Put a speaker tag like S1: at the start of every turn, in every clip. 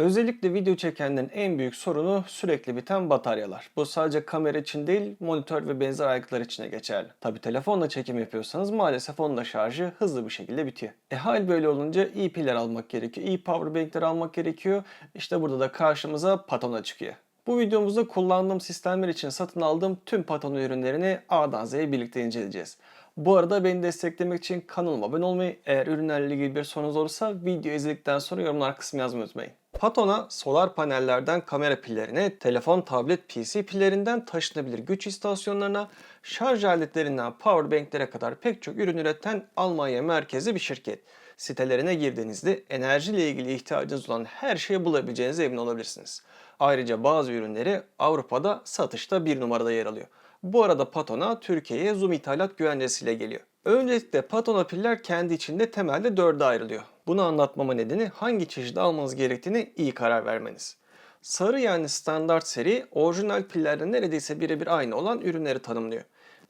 S1: Özellikle video çekenlerin en büyük sorunu sürekli biten bataryalar. Bu sadece kamera için değil, monitör ve benzer aygıtlar için de geçerli. Tabi telefonla çekim yapıyorsanız maalesef onun da şarjı hızlı bir şekilde bitiyor. E hal böyle olunca iyi piller almak gerekiyor, iyi powerbankler almak gerekiyor. İşte burada da karşımıza Patona çıkıyor. Bu videomuzda kullandığım sistemler için satın aldığım tüm Patona ürünlerini A'dan Z'ye birlikte inceleyeceğiz. Bu arada beni desteklemek için kanalıma abone olmayı, eğer ürünlerle ilgili bir sorunuz olursa video izledikten sonra yorumlar kısmına yazmayı unutmayın. Patona solar panellerden kamera pillerine, telefon, tablet, PC pillerinden taşınabilir güç istasyonlarına, şarj aletlerinden powerbanklere kadar pek çok ürün üreten Almanya merkezli bir şirket. Sitelerine girdiğinizde enerjiyle ilgili ihtiyacınız olan her şeyi bulabileceğinize emin olabilirsiniz. Ayrıca bazı ürünleri Avrupa'da satışta bir numarada yer alıyor. Bu arada Patona Türkiye'ye Zoom ithalat güvencesiyle geliyor. Öncelikle Patona piller kendi içinde temelde dörde ayrılıyor. Bunu anlatmama nedeni hangi çeşidi almanız gerektiğini iyi karar vermeniz. Sarı yani standart seri orijinal pillerle neredeyse birebir aynı olan ürünleri tanımlıyor.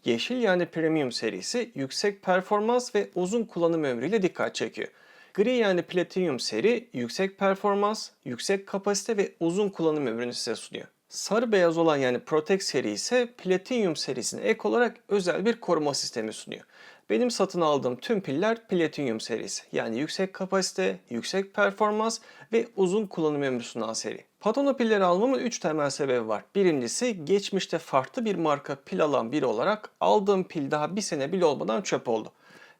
S1: Yeşil yani premium serisi yüksek performans ve uzun kullanım ömrüyle dikkat çekiyor. Gri yani platinum seri yüksek performans, yüksek kapasite ve uzun kullanım ömrünü size sunuyor. Sarı beyaz olan yani Protect seri ise Platinum serisine ek olarak özel bir koruma sistemi sunuyor. Benim satın aldığım tüm piller Platinum serisi. Yani yüksek kapasite, yüksek performans ve uzun kullanım ömrü sunan seri. Patona pilleri almamın 3 temel sebebi var. Birincisi geçmişte farklı bir marka pil alan biri olarak aldığım pil daha bir sene bile olmadan çöp oldu.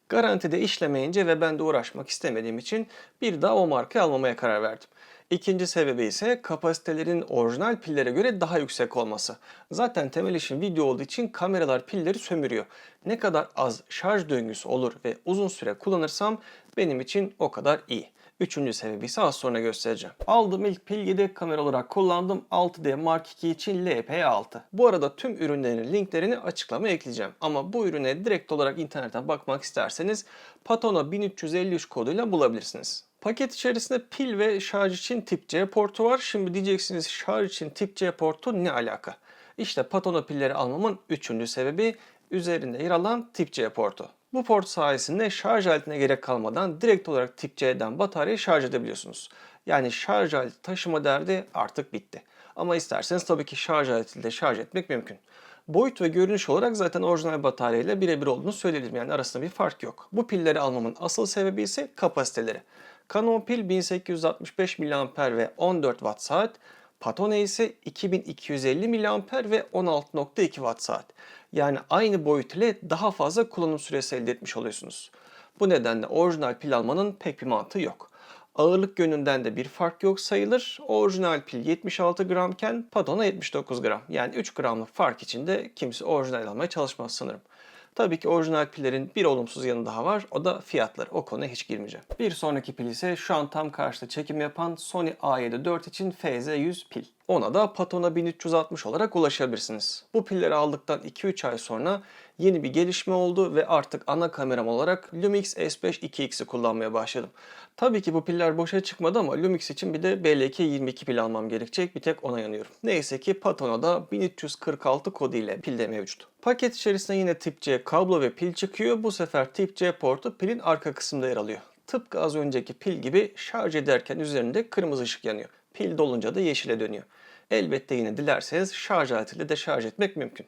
S1: Garantide işlemeyince ve ben de uğraşmak istemediğim için bir daha o markayı almamaya karar verdim. İkinci sebebi ise kapasitelerin orijinal pillere göre daha yüksek olması. Zaten temel işim video olduğu için kameralar pilleri sömürüyor. Ne kadar az şarj döngüsü olur ve uzun süre kullanırsam benim için o kadar iyi. Üçüncü sebebi ise az sonra göstereceğim. Aldığım ilk pil yedek kamera olarak kullandım 6D Mark II için LP6. Bu arada tüm ürünlerin linklerini açıklamaya ekleyeceğim. Ama bu ürüne direkt olarak internetten bakmak isterseniz Patona 1353 koduyla bulabilirsiniz. Paket içerisinde pil ve şarj için tip C portu var. Şimdi diyeceksiniz şarj için tip C portu ne alaka? İşte Patona pilleri almamın üçüncü sebebi üzerinde yer alan tip C portu. Bu port sayesinde şarj aletine gerek kalmadan direkt olarak tip C'den bataryayı şarj edebiliyorsunuz. Yani şarj aleti taşıma derdi artık bitti. Ama isterseniz tabii ki şarj aletiyle de şarj etmek mümkün. Boyut ve görünüş olarak zaten orijinal bataryayla birebir olduğunu söyleyebilirim. Yani arasında bir fark yok. Bu pilleri almamın asıl sebebi ise kapasiteleri. Canon pil 1865 mAh ve 14 Watt saat. Patona ise 2250 mAh ve 16.2 Watt saat. Yani aynı boyut ile daha fazla kullanım süresi elde etmiş oluyorsunuz. Bu nedenle orijinal pil almanın pek bir mantığı yok. Ağırlık yönünden de bir fark yok sayılır. Orijinal pil 76 gramken Patona 79 gram. Yani 3 gramlık fark içinde kimse orijinal almaya çalışmaz sanırım. Tabii ki orijinal pillerin bir olumsuz yanı daha var. O da fiyatları. O konuya hiç girmeyeceğim. Bir sonraki pil ise şu an tam karşıda çekim yapan Sony A7 IV için FZ100 pil. Ona da Patona 1360 olarak ulaşabilirsiniz. Bu pilleri aldıktan 2-3 ay sonra yeni bir gelişme oldu ve artık ana kameram olarak Lumix S5 2X'i kullanmaya başladım. Tabii ki bu piller boşa çıkmadı ama Lumix için bir de BLK 22 pil almam gerekecek. Bir tek ona yanıyorum. Neyse ki Patona'da 1346 kodu ile pil mevcut. Paket içerisinde yine tip C kablo ve pil çıkıyor. Bu sefer tip C portu pilin arka kısmında yer alıyor. Tıpkı az önceki pil gibi şarj ederken üzerinde kırmızı ışık yanıyor. Pil dolunca da yeşile dönüyor. Elbette yine dilerseniz şarj aletiyle de şarj etmek mümkün.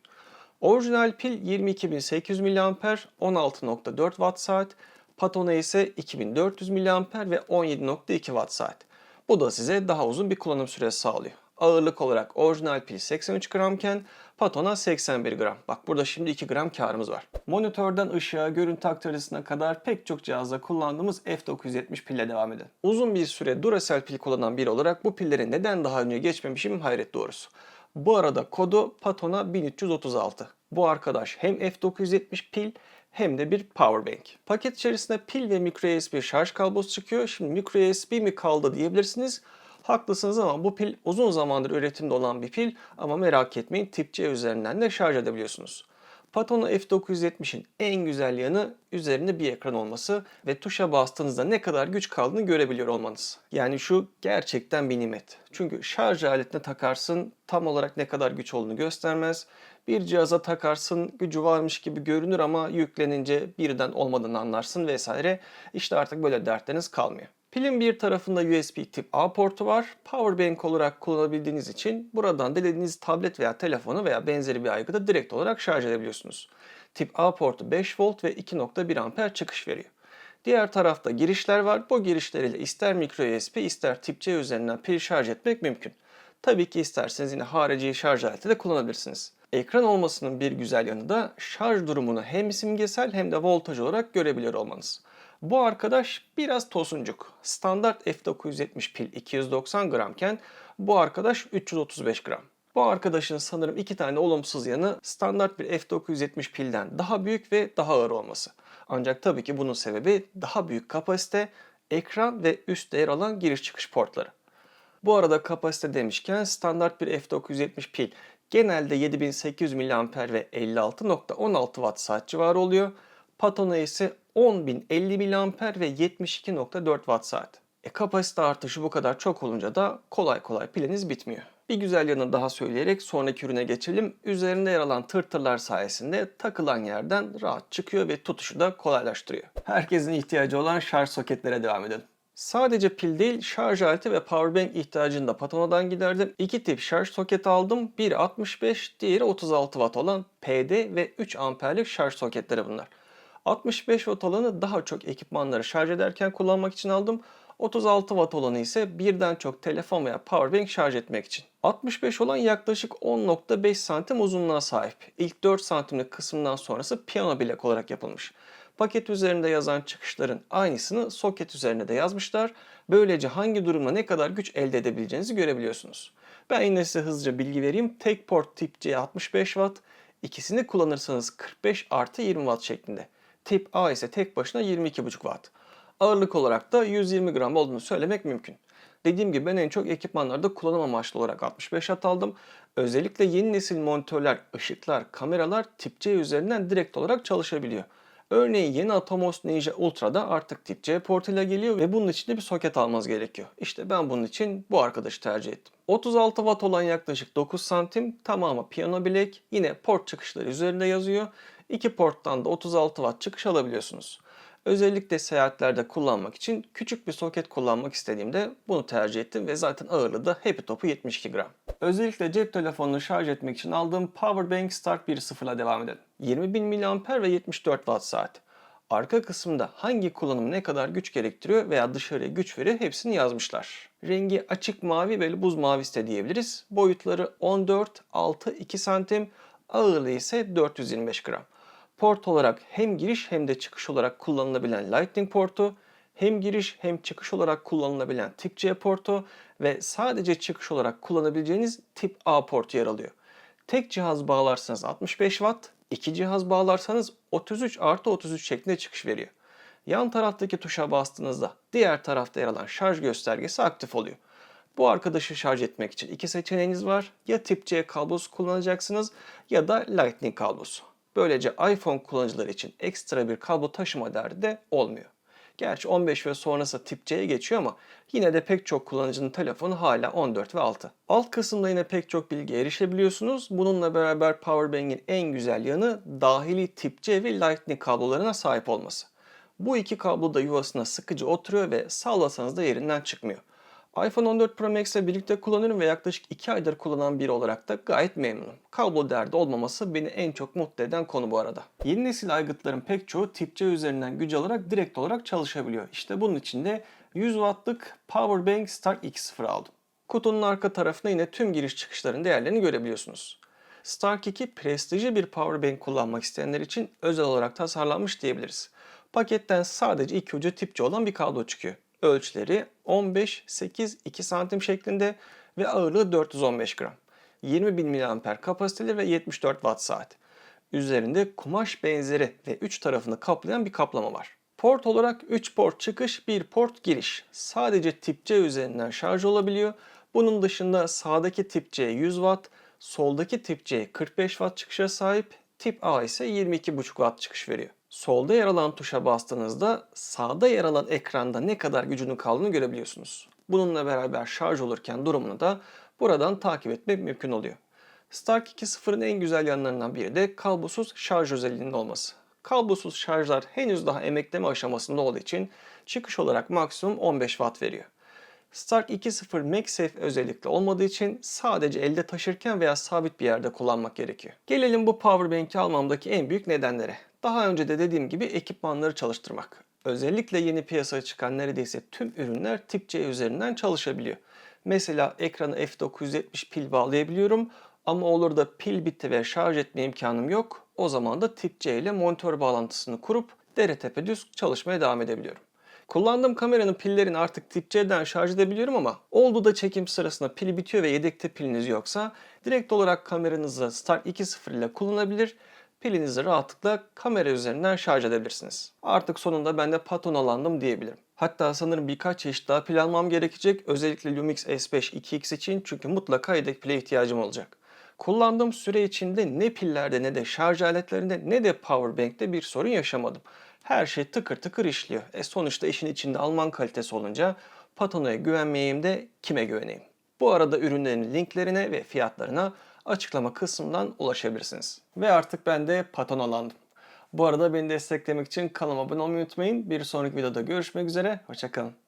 S1: Orijinal pil 22.800 mAh, 16.4 Watt saat. Patona ise 2400 mAh ve 17.2 Watt saat. Bu da size daha uzun bir kullanım süresi sağlıyor. Ağırlık olarak orijinal pil 83 gramken Patona 81 gram. Bak burada şimdi 2 gram karımız var. Monitörden ışığa, görüntü aktarıcısına kadar pek çok cihazda kullandığımız F970 pille devam edin. Uzun bir süre Duracell pil kullanan biri olarak bu pilleri neden daha önce geçmemişim hayret doğrusu. Bu arada kodu Patona 1336. Bu arkadaş hem F970 pil hem de bir powerbank. Paket içerisinde pil ve micro USB şarj kablosu çıkıyor. Şimdi micro USB mi kaldı diyebilirsiniz. Haklısınız ama bu pil uzun zamandır üretimde olan bir pil ama merak etmeyin tip C üzerinden de şarj edebiliyorsunuz. Patona F970'in en güzel yanı üzerinde bir ekran olması ve tuşa bastığınızda ne kadar güç kaldığını görebiliyor olmanız. Yani şu gerçekten bir nimet. Çünkü şarj aletine takarsın tam olarak ne kadar güç olduğunu göstermez. Bir cihaza takarsın gücü varmış gibi görünür ama yüklenince birden olmadığını anlarsın vesaire. İşte artık böyle dertleriniz kalmıyor. Pilin bir tarafında USB tip A portu var. Powerbank olarak kullanabildiğiniz için buradan dilediğiniz tablet veya telefonu veya benzeri bir aygıda direkt olarak şarj edebiliyorsunuz. Tip A portu 5 volt ve 2.1 amper çıkış veriyor. Diğer tarafta girişler var. Bu girişleriyle ister micro USB ister tip C üzerinden pil şarj etmek mümkün. Tabii ki isterseniz yine harici şarj aleti de kullanabilirsiniz. Ekran olmasının bir güzel yanı da şarj durumunu hem simgesel hem de voltaj olarak görebiliyor olmanız. Bu arkadaş biraz tosuncuk. Standart F970 pil 290 gramken bu arkadaş 335 gram. Bu arkadaşın sanırım iki tane olumsuz yanı standart bir F970 pilden daha büyük ve daha ağır olması. Ancak tabii ki bunun sebebi daha büyük kapasite, ekran ve üstte yer alan giriş çıkış portları. Bu arada kapasite demişken standart bir F970 pil genelde 7800 mAh ve 56.16 Watt saat civarı oluyor. Patona ise 10.050 mAh ve 72.4 Watt saat. E kapasite artışı bu kadar çok olunca da kolay kolay piliniz bitmiyor. Bir güzel yanı daha söyleyerek sonraki ürüne geçelim. Üzerinde yer alan tırtırlar sayesinde takılan yerden rahat çıkıyor ve tutuşu da kolaylaştırıyor. Herkesin ihtiyacı olan şarj soketlere devam edelim. Sadece pil değil şarj aleti ve powerbank ihtiyacını da Patano'dan giderdim. İki tip şarj soketi aldım. Biri 65, diğeri 36 watt olan PD ve 3 amperlik şarj soketleri bunlar. 65 watt olanı daha çok ekipmanları şarj ederken kullanmak için aldım. 36 watt olanı ise birden çok telefon veya powerbank şarj etmek için. 65 olan yaklaşık 10.5 santim uzunluğa sahip. İlk 4 santimlik kısımdan sonrası piyano bilek olarak yapılmış. Paket üzerinde yazan çıkışların aynısını soket üzerine de yazmışlar. Böylece hangi durumda ne kadar güç elde edebileceğinizi görebiliyorsunuz. Ben yine size hızlıca bilgi vereyim. Tek port tip C 65 watt, ikisini kullanırsanız 45 artı 20 watt şeklinde. Tip A ise tek başına 22,5 watt. Ağırlık olarak da 120 gram olduğunu söylemek mümkün. Dediğim gibi ben en çok ekipmanlarda kullanım amaçlı olarak 65 watt aldım. Özellikle yeni nesil monitörler, ışıklar, kameralar tip C üzerinden direkt olarak çalışabiliyor. Örneğin yeni Atomos Ninja Ultra'da artık tip C portuyla geliyor ve bunun için de bir soket almanız gerekiyor. İşte ben bunun için bu arkadaşı tercih ettim. 36 watt olan yaklaşık 9 santim tamamı piyano bilek yine port çıkışları üzerinde yazıyor. İki porttan da 36 watt çıkış alabiliyorsunuz. Özellikle seyahatlerde kullanmak için küçük bir soket kullanmak istediğimde bunu tercih ettim ve zaten ağırlığı da Happy Top'u 72 gram. Özellikle cep telefonunu şarj etmek için aldığım Powerbank Start 1.0 ile devam edelim. 20.000 mAh ve 74 Watt saat. Arka kısımda hangi kullanım ne kadar güç gerektiriyor veya dışarıya güç veriyor hepsini yazmışlar. Rengi açık mavi ve buz mavisi de diyebiliriz. Boyutları 14, 6, 2 santim, ağırlığı ise 425 gram. Port olarak hem giriş hem de çıkış olarak kullanılabilen Lightning portu, hem giriş hem çıkış olarak kullanılabilen tip C portu ve sadece çıkış olarak kullanabileceğiniz tip A portu yer alıyor. Tek cihaz bağlarsanız 65 watt, iki cihaz bağlarsanız 33 artı 33 şeklinde çıkış veriyor. Yan taraftaki tuşa bastığınızda diğer tarafta yer alan şarj göstergesi aktif oluyor. Bu arkadaşı şarj etmek için iki seçeneğiniz var. Ya tip C kablosu kullanacaksınız ya da Lightning kablosu. Böylece iPhone kullanıcıları için ekstra bir kablo taşıma derdi de olmuyor. Gerçi 15 ve sonrası tip C'ye geçiyor ama yine de pek çok kullanıcının telefonu hala 14 ve 6. Alt kısımda yine pek çok bilgi erişebiliyorsunuz. Bununla beraber Powerbank'in en güzel yanı dahili tip C ve Lightning kablolarına sahip olması. Bu iki kablo da yuvasına sıkıcı oturuyor ve sallasanız da yerinden çıkmıyor iPhone 14 Pro Max ile birlikte kullanıyorum ve yaklaşık 2 aydır kullanan biri olarak da gayet memnunum. Kablo derdi olmaması beni en çok mutlu eden konu bu arada. Yeni nesil aygıtların pek çoğu tip C üzerinden güç alarak direkt olarak çalışabiliyor. İşte bunun için de 100 wattlık Powerbank Stark 2.0 aldım. Kutunun arka tarafında yine tüm giriş çıkışların değerlerini görebiliyorsunuz. Stark 2 prestijli bir powerbank kullanmak isteyenler için özel olarak tasarlanmış diyebiliriz. Paketten sadece iki ucu tipçi olan bir kablo çıkıyor ölçüleri 15, 8, 2 santim şeklinde ve ağırlığı 415 gram. 20.000 mAh kapasiteli ve 74 watt saat. Üzerinde kumaş benzeri ve 3 tarafını kaplayan bir kaplama var. Port olarak 3 port çıkış, 1 port giriş. Sadece tip C üzerinden şarj olabiliyor. Bunun dışında sağdaki tip C 100 watt, soldaki tip C 45 watt çıkışa sahip, tip A ise 22,5 watt çıkış veriyor. Solda yer alan tuşa bastığınızda sağda yer alan ekranda ne kadar gücünün kaldığını görebiliyorsunuz. Bununla beraber şarj olurken durumunu da buradan takip etmek mümkün oluyor. Stark 2.0'ın en güzel yanlarından biri de kablosuz şarj özelliğinin olması. Kablosuz şarjlar henüz daha emekleme aşamasında olduğu için çıkış olarak maksimum 15 Watt veriyor. Stark 2.0 MagSafe özellikle olmadığı için sadece elde taşırken veya sabit bir yerde kullanmak gerekiyor. Gelelim bu powerbank'i almamdaki en büyük nedenlere. Daha önce de dediğim gibi ekipmanları çalıştırmak. Özellikle yeni piyasaya çıkan neredeyse tüm ürünler tip C üzerinden çalışabiliyor. Mesela ekrana F970 pil bağlayabiliyorum ama olur da pil bitti ve şarj etme imkanım yok. O zaman da tip C ile monitör bağlantısını kurup dere tepe düz çalışmaya devam edebiliyorum. Kullandığım kameranın pillerini artık tip C'den şarj edebiliyorum ama oldu da çekim sırasında pili bitiyor ve yedekte piliniz yoksa direkt olarak kameranızı Stark 2.0 ile kullanabilir pilinizi rahatlıkla kamera üzerinden şarj edebilirsiniz. Artık sonunda ben de patonalandım diyebilirim. Hatta sanırım birkaç çeşit daha pil almam gerekecek. Özellikle Lumix S5 2X için çünkü mutlaka yedek pile ihtiyacım olacak. Kullandığım süre içinde ne pillerde ne de şarj aletlerinde ne de powerbank'te bir sorun yaşamadım. Her şey tıkır tıkır işliyor. E sonuçta işin içinde Alman kalitesi olunca Patono'ya güvenmeyeyim de kime güveneyim? Bu arada ürünlerin linklerine ve fiyatlarına açıklama kısmından ulaşabilirsiniz. Ve artık ben de patonolandım. Bu arada beni desteklemek için kanalıma abone olmayı unutmayın. Bir sonraki videoda görüşmek üzere. Hoşçakalın.